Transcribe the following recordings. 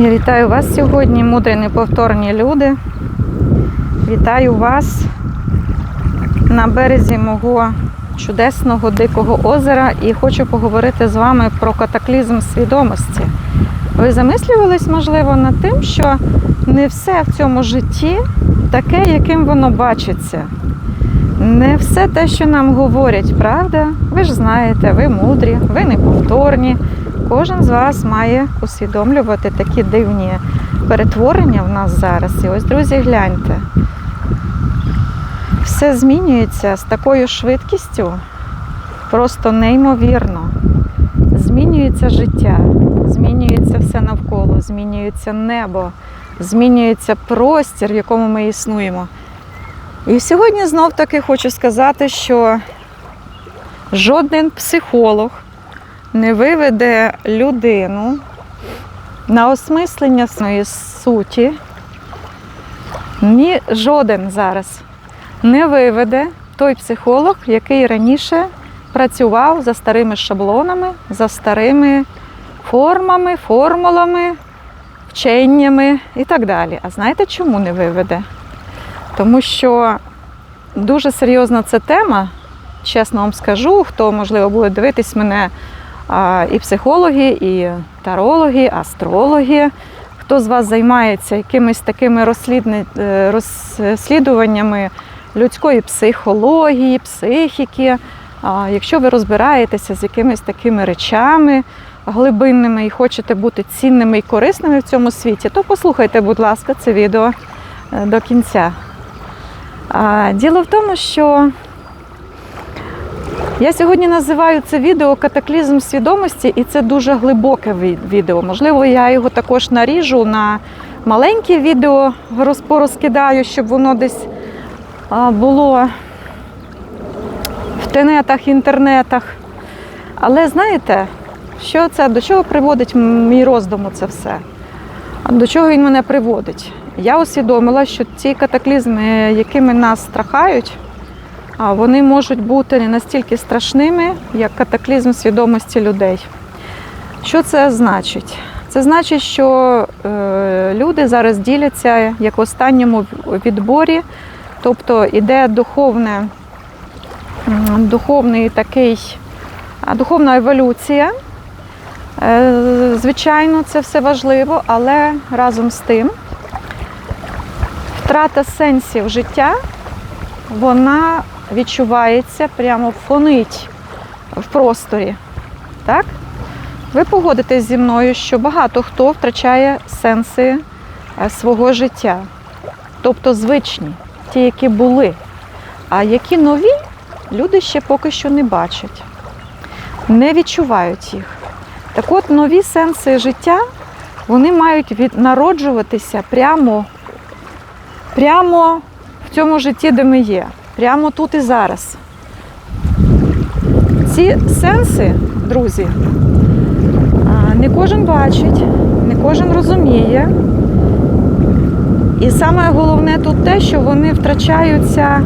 Я вітаю вас сьогодні, мудрі неповторні люди. Вітаю вас на березі мого чудесного дикого озера і хочу поговорити з вами про катаклізм свідомості. Ви замислювались, можливо, над тим, що не все в цьому житті таке, яким воно бачиться. Не все те, що нам говорять, правда? Ви ж знаєте, ви мудрі, ви неповторні. Кожен з вас має усвідомлювати такі дивні перетворення в нас зараз. І ось, друзі, гляньте. Все змінюється з такою швидкістю, просто неймовірно. Змінюється життя, змінюється все навколо, змінюється небо, змінюється простір, в якому ми існуємо. І сьогодні знов таки хочу сказати, що жоден психолог не виведе людину на осмислення своєї суті, ні жоден зараз не виведе той психолог, який раніше працював за старими шаблонами, за старими формами, формулами, вченнями і так далі. А знаєте, чому не виведе? Тому що дуже серйозна ця тема, чесно вам скажу, хто, можливо, буде дивитись мене і психологи, і тарологи, астрологи. Хто з вас займається якимись такими е, розслідуваннями людської психології, психіки, якщо ви розбираєтеся з якимись такими речами глибинними і хочете бути цінними і корисними в цьому світі, то послухайте, будь ласка, це відео е, до кінця. Діло в тому, що я сьогодні називаю це відео катаклізм свідомості, і це дуже глибоке ві- відео. Можливо, я його також наріжу на маленьке відео, роз- порозкидаю, щоб воно десь було в тенетах, інтернетах. Але знаєте, що це, до чого приводить мій роздум це все? До чого він мене приводить? Я усвідомила, що ці катаклізми, якими нас страхають, вони можуть бути не настільки страшними, як катаклізм свідомості людей. Що це значить? Це значить, що е, люди зараз діляться як в останньому відборі, тобто іде духовне, духовний такий, духовна еволюція. Е, Звичайно, це все важливо, але разом з тим втрата сенсів життя, вона відчувається, прямо фонить в просторі. Так? Ви погодитесь зі мною, що багато хто втрачає сенси е, свого життя, тобто звичні, ті, які були. А які нові, люди ще поки що не бачать, не відчувають їх. Так от нові сенси життя, вони мають від народжуватися прямо, прямо в цьому житті, де ми є, прямо тут і зараз. Ці сенси, друзі, не кожен бачить, не кожен розуміє. І саме головне тут те, що вони втрачаються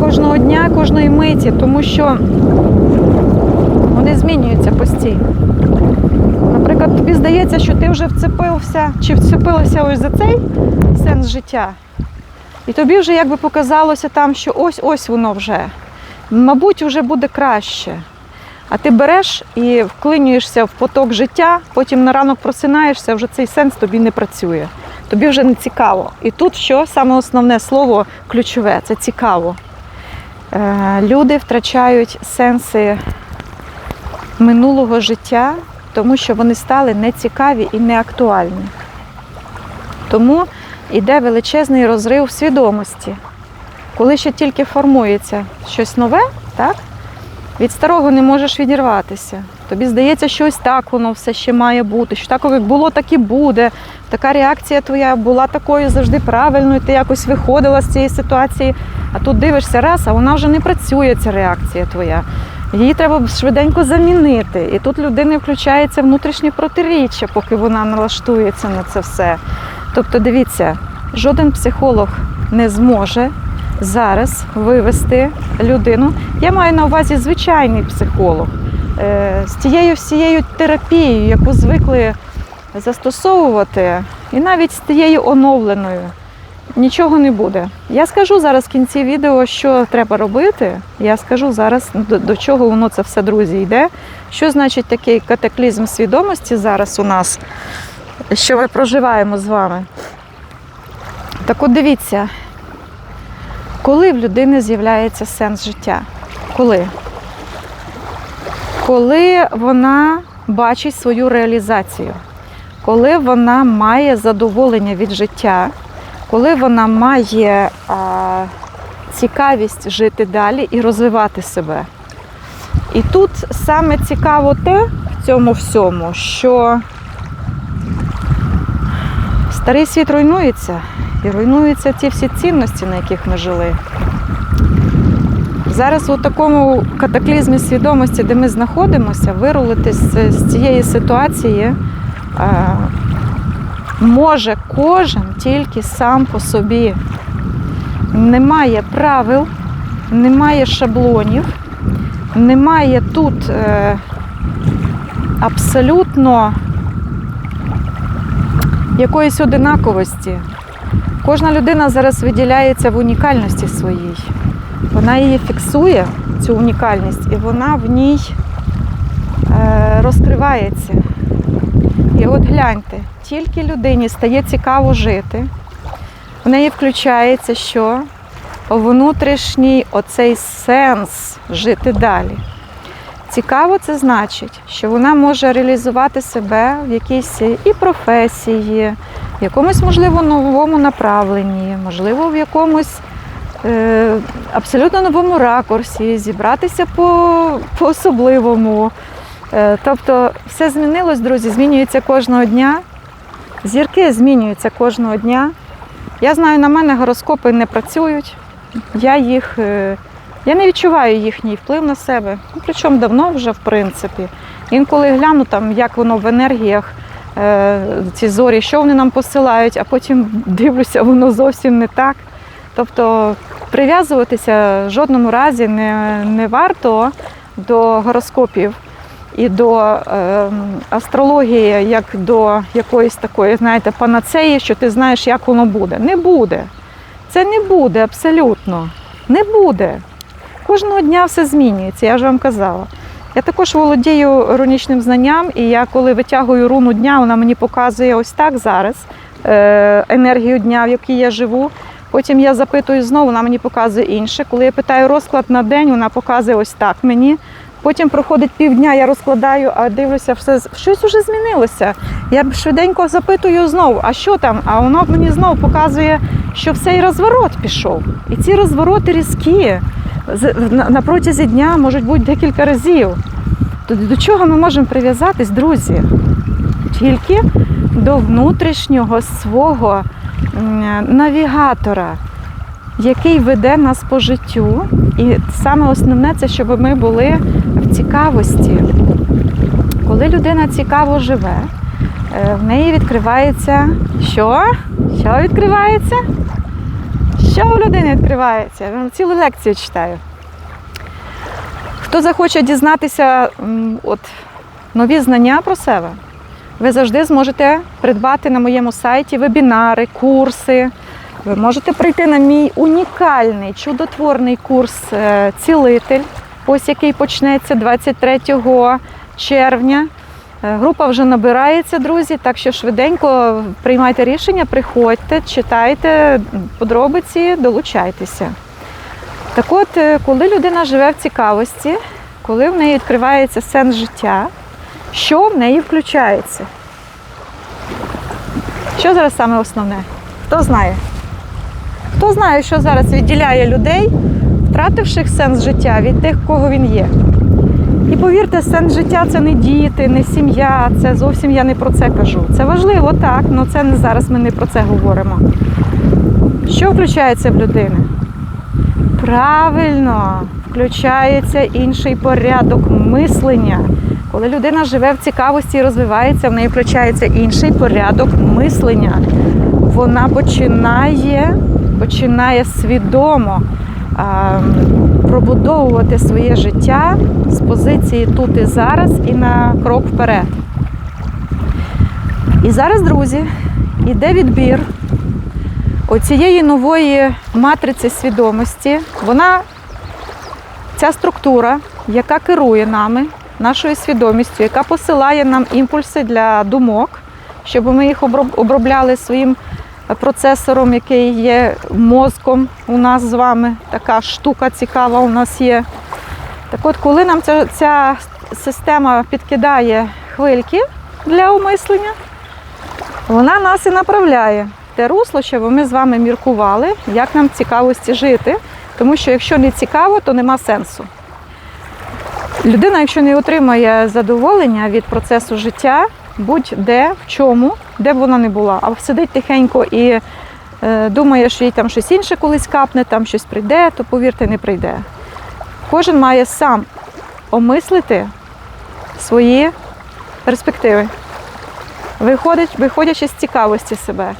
кожного дня, кожної миті, тому що вони змінюються постійно. Наприклад, тобі здається, що ти вже вцепився чи вцепилася ось за цей сенс життя. І тобі вже якби показалося там, що ось-ось воно вже. Мабуть, вже буде краще. А ти береш і вклинюєшся в поток життя, потім на ранок просинаєшся, вже цей сенс тобі не працює. Тобі вже не цікаво. І тут що саме основне слово ключове це цікаво. Е, Люди втрачають сенси минулого життя, тому що вони стали нецікаві і неактуальні. Тому йде величезний розрив свідомості. Коли ще тільки формується щось нове, так? від старого не можеш відірватися. Тобі здається, що ось так воно все ще має бути, що так як було, так і буде. Така реакція твоя була такою завжди правильною, ти якось виходила з цієї ситуації, а тут дивишся раз, а вона вже не працює, ця реакція твоя. Її треба швиденько замінити. І тут людини включається внутрішнє протиріччя, поки вона налаштується на це все. Тобто, дивіться, жоден психолог не зможе зараз вивести людину. Я маю на увазі звичайний психолог е, з тією всією терапією, яку звикли застосовувати, і навіть з тією оновленою нічого не буде. Я скажу зараз в кінці відео, що треба робити. Я скажу зараз, до, до чого воно це все, друзі, йде. Що значить такий катаклізм свідомості зараз у нас, що ми проживаємо з вами. Так от дивіться, коли в людини з'являється сенс життя? Коли? Коли вона бачить свою реалізацію, коли вона має задоволення від життя, коли вона має а, цікавість жити далі і розвивати себе. І тут саме цікаво те в цьому всьому, що старий світ руйнується, і руйнуються ті всі цінності, на яких ми жили. Зараз у такому катаклізмі свідомості, де ми знаходимося, вирулити з, з цієї ситуації може кожен тільки сам по собі. Немає правил, немає шаблонів, немає тут е, абсолютно якоїсь одинаковості. Кожна людина зараз виділяється в унікальності своїй. Вона її фіксує, цю унікальність, і вона в ній е, розкривається. І от гляньте, тільки людині стає цікаво жити, в неї включається що? Внутрішній оцей сенс жити далі. Цікаво, це значить, що вона може реалізувати себе в якійсь і професії, в якомусь, можливо, новому направленні, можливо, в якомусь е, абсолютно новому ракурсі, зібратися по, по особливому. Е, тобто все змінилось, друзі, змінюється кожного дня. Зірки змінюються кожного дня. Я знаю, на мене гороскопи не працюють. Я їх, е, я не відчуваю їхній вплив на себе. Ну, причому давно вже, в принципі. Інколи гляну, там, як воно в енергіях, е, ці зорі, що вони нам посилають, а потім дивлюся, воно зовсім не так. Тобто прив'язуватися в жодному разі не, не варто до гороскопів і до е, астрології, як до якоїсь такої, знаєте, панацеї, що ти знаєш, як воно буде. Не буде. Це не буде абсолютно. Не буде. Кожного дня все змінюється, я ж вам казала. Я також володію рунічним знанням, і я коли витягую руну дня, вона мені показує ось так зараз е, енергію дня, в якій я живу. Потім я запитую знову, вона мені показує інше. Коли я питаю розклад на день, вона показує ось так мені. Потім проходить півдня, я розкладаю, а дивлюся, все щось вже змінилося. Я швиденько запитую знову, а що там? А воно мені знову показує, що все і розворот пішов. І ці розвороти різкі на- протязі дня можуть бути декілька разів. То до чого ми можемо прив'язатись, друзі? Тільки до внутрішнього свого навігатора, який веде нас по життю. І саме основне це, щоб ми були в цікавості. Коли людина цікаво живе, е, в неї відкривається що? Що відкривається? Що у людини відкривається? Я вам цілу лекцію читаю. Хто захоче дізнатися от, нові знання про себе, ви завжди зможете придбати на моєму сайті вебінари, курси. Ви можете прийти на мій унікальний чудотворний курс е, Цілитель, ось який почнеться 23 червня. Е, Група вже набирається, друзі, так що швиденько приймайте рішення, приходьте, читайте подробиці, долучайтеся. Так от, е, коли людина живе в цікавості, коли в неї відкривається сенс життя, що в неї включається? Що зараз саме основне? Хто знає? Хто знає, що зараз відділяє людей, втративших сенс життя від тих, кого він є? Повірте, сенс життя це не діти, не сім'я, це зовсім я не про це кажу. Це важливо, так, але це не зараз ми не про це говоримо. Що включається в людини? Правильно, включається інший порядок мислення. Коли людина живе в цікавості і розвивається, в неї включається інший порядок мислення. Вона починає, починає свідомо пробудовувати своє життя з позиції тут і зараз і на крок вперед. І зараз, друзі, іде відбір оцієї нової матриці свідомості. Вона, ця структура, яка керує нами, нашою свідомістю, яка посилає нам імпульси для думок, щоб ми їх обробляли своїм процесором, який є мозком у нас з вами. Така штука цікава у нас є. Так от, коли нам ця, ця система підкидає хвильки для умислення, вона нас і направляє те русло, щоб ми з вами міркували, як нам цікавості жити. Тому що якщо не цікаво, то нема сенсу. Людина, якщо не отримає задоволення від процесу життя, будь-де, в чому, де б вона не була, а сидить тихенько і е, думає, що їй там щось інше колись капне, там щось прийде, то повірте, не прийде. Кожен має сам омислити свої перспективи, виходить, виходячи з цікавості себе.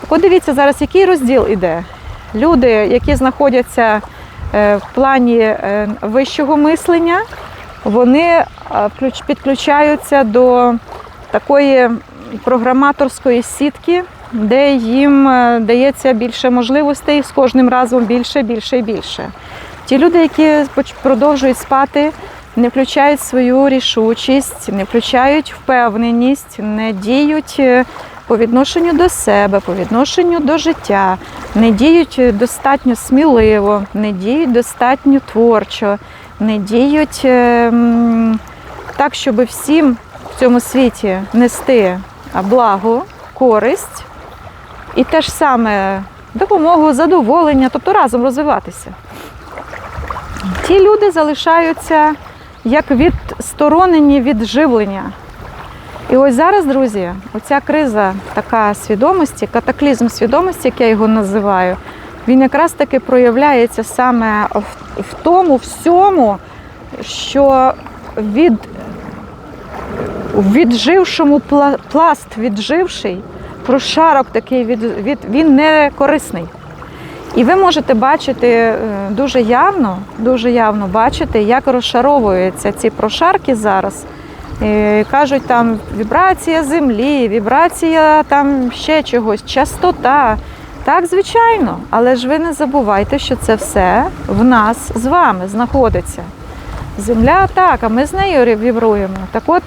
Так от дивіться зараз, який розділ іде. Люди, які знаходяться е, в плані е, вищого мислення, вони підключаються до такої програматорської сітки, де їм е, дається більше можливостей з кожним разом більше, більше і більше. Ті люди, які продовжують спати, не включають свою рішучість, не включають впевненість, не діють е, по відношенню до себе, по відношенню до життя, не діють достатньо сміливо, не діють достатньо творчо, не діють е, так, щоб всім в цьому світі нести благо, користь і те ж саме допомогу, задоволення, тобто разом розвиватися. Ті люди залишаються як відсторонені від живлення. І ось зараз, друзі, оця криза така свідомості, катаклізм свідомості, як я його називаю, він якраз таки проявляється саме в, тому всьому, що від віджившому пласт відживший, прошарок такий від, від він не корисний. І ви можете бачити е, дуже явно, дуже явно бачити, як розшаровуються ці прошарки зараз. Е, Кажуть, там вібрація землі, вібрація там ще чогось, частота. Так, звичайно, але ж ви не забувайте, що це все в нас з вами знаходиться. Земля так, а ми з нею вібруємо. Так от,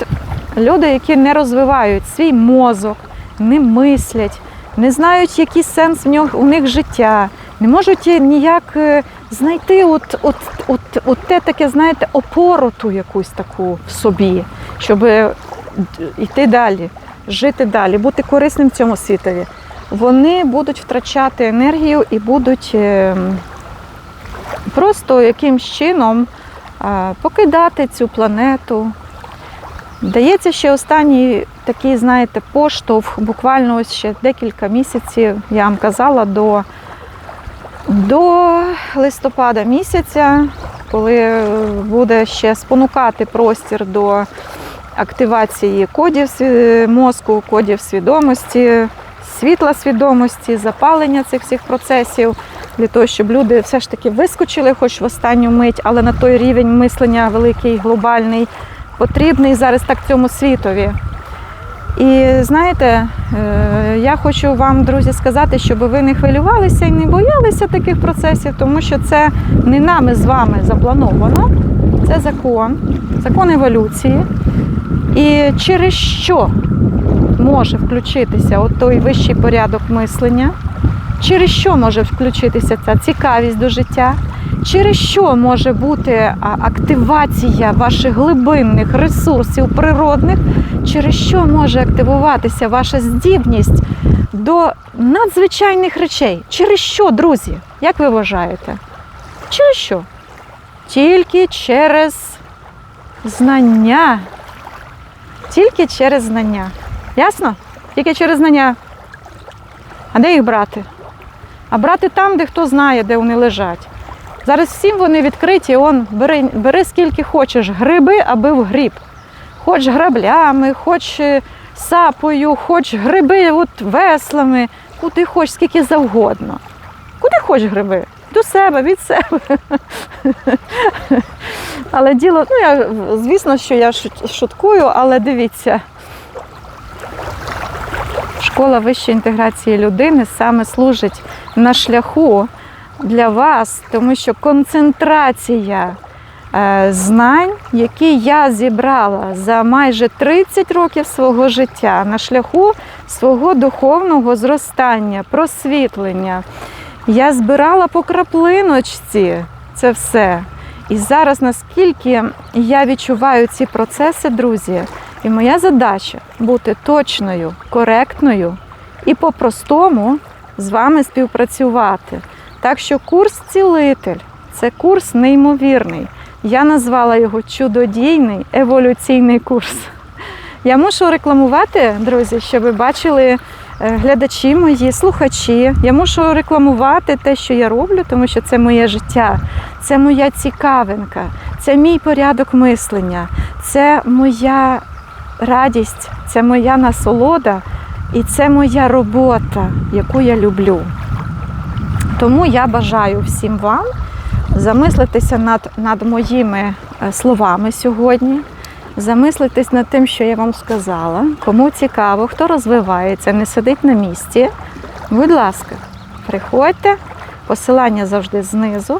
люди, які не розвивають свій мозок, не мислять, не знають, який сенс в нього, у них життя, не можуть ніяк е, знайти от, от, от, от те таке, знаєте, опору ту якусь таку в собі, щоб йти далі, жити далі, бути корисним в цьому світові. Вони будуть втрачати енергію і будуть е, просто якимсь чином е, покидати цю планету. Дається ще останній такий, знаєте, поштовх, буквально ось ще декілька місяців, я вам казала, до, до листопада місяця, коли буде ще спонукати простір до активації кодів мозку, кодів свідомості, світла свідомості, запалення цих всіх процесів, для того, щоб люди все ж таки вискочили, хоч в останню мить, але на той рівень мислення великий, глобальний, потрібний зараз так цьому світові. І знаєте, е, я хочу вам, друзі, сказати, щоб ви не хвилювалися і не боялися таких процесів, тому що це не нами з вами заплановано. Це закон, закон еволюції. І через що може включитися от той вищий порядок мислення, через що може включитися ця цікавість до життя, через що може бути активація ваших глибинних ресурсів природних, через що може активуватися ваша здібність до надзвичайних речей. Через що, друзі? Як ви вважаєте? Через що? Тільки через знання. Тільки через знання. Ясно? Тільки через знання. А де їх брати? А брати там, де хто знає, де вони лежать. Зараз всім вони відкриті, он, бери, бери скільки хочеш, гриби, аби в гріб. Хоч граблями, хоч е, сапою, хоч гриби от, веслами, куди хоч, скільки завгодно. Куди хоч гриби? До себе, від себе. Але діло, ну я звісно, що я шуткую, але дивіться. школа вищої інтеграції людини саме служить на шляху для вас, тому що концентрація е, знань, які я зібрала за майже 30 років свого життя на шляху свого духовного зростання, просвітлення. Я збирала по краплиночці це все. І зараз, наскільки я відчуваю ці процеси, друзі, і моя задача бути точною, коректною і по-простому з вами співпрацювати. Так що курс цілитель це курс неймовірний. Я назвала його чудодійний еволюційний курс. Я мушу рекламувати, друзі, щоб ви бачили е, глядачі мої, слухачі. Я мушу рекламувати те, що я роблю, тому що це моє життя, це моя цікавинка, це мій порядок мислення, це моя радість, це моя насолода і це моя робота, яку я люблю. Тому я бажаю всім вам замислитися над, над моїми е, словами сьогодні, замислитись над тим, що я вам сказала. Кому цікаво, хто розвивається, не сидить на місці. Будь ласка, приходьте, посилання завжди знизу.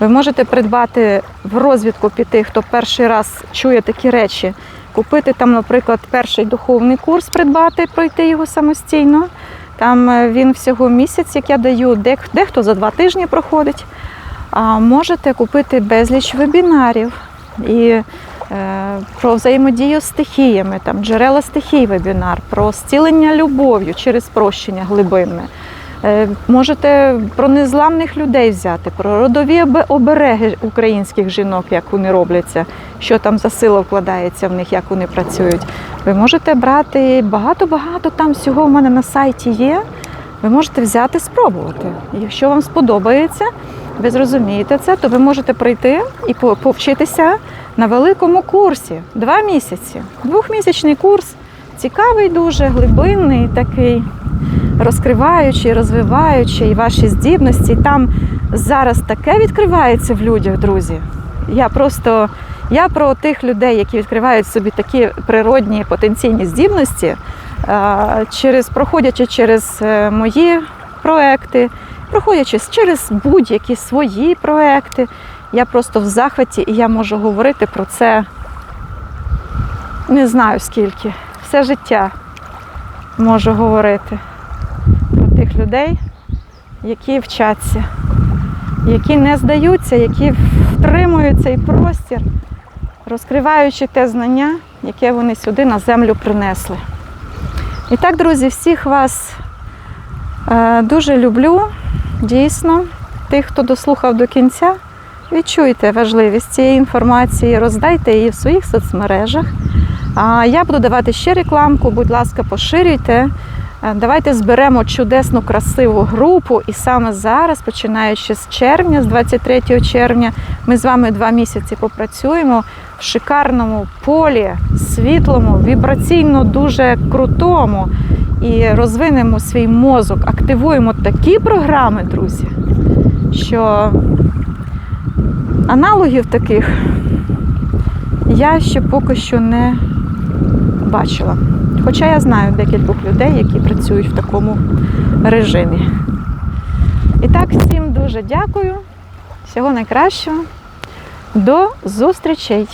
Ви можете придбати в розвідку піти, хто перший раз чує такі речі, купити там, наприклад, перший духовний курс, придбати, пройти його самостійно. Там е, він всього місяць, як я даю, дех- дехто за два тижні проходить. А можете купити безліч вебінарів і е, про взаємодію з стихіями, там джерела стихій вебінар, про зцілення любов'ю через прощення глибинне. Е, Можете про незламних людей взяти, про родові обереги українських жінок, як вони робляться, що там за сила вкладається в них, як вони працюють. Ви можете брати багато-багато там всього в мене на сайті є. Ви можете взяти, спробувати. Якщо вам сподобається, ви зрозумієте це, то ви можете прийти і повчитися на великому курсі. Два місяці. Двохмісячний курс, цікавий, дуже глибинний такий розкриваючий, розвиваючий ваші здібності. Там зараз таке відкривається в людях, друзі. Я просто я про тих людей, які відкривають собі такі природні потенційні здібності, через проходячи через е, мої проекти, проходячи через будь-які свої проекти. Я просто в захваті і я можу говорити про це не знаю скільки. Все життя можу говорити тих людей, які вчаться, які не здаються, які втримують цей простір, розкриваючи те знання, яке вони сюди на землю принесли. І так, друзі, всіх вас е, дуже люблю, дійсно, тих, хто дослухав до кінця. Відчуйте важливість цієї інформації, роздайте її в своїх соцмережах. А я буду давати ще рекламку, будь ласка, поширюйте. Е, Давайте зберемо чудесну, красиву групу. І саме зараз, починаючи з червня, з 23 червня, ми з вами два місяці попрацюємо в шикарному полі, світлому, вібраційно дуже крутому. І розвинемо свій мозок, активуємо такі програми, друзі, що аналогів таких я ще поки що не бачила. Хоча я знаю декількох людей, які працюють в такому режимі. І так, всім дуже дякую. Всього найкращого. До зустрічей!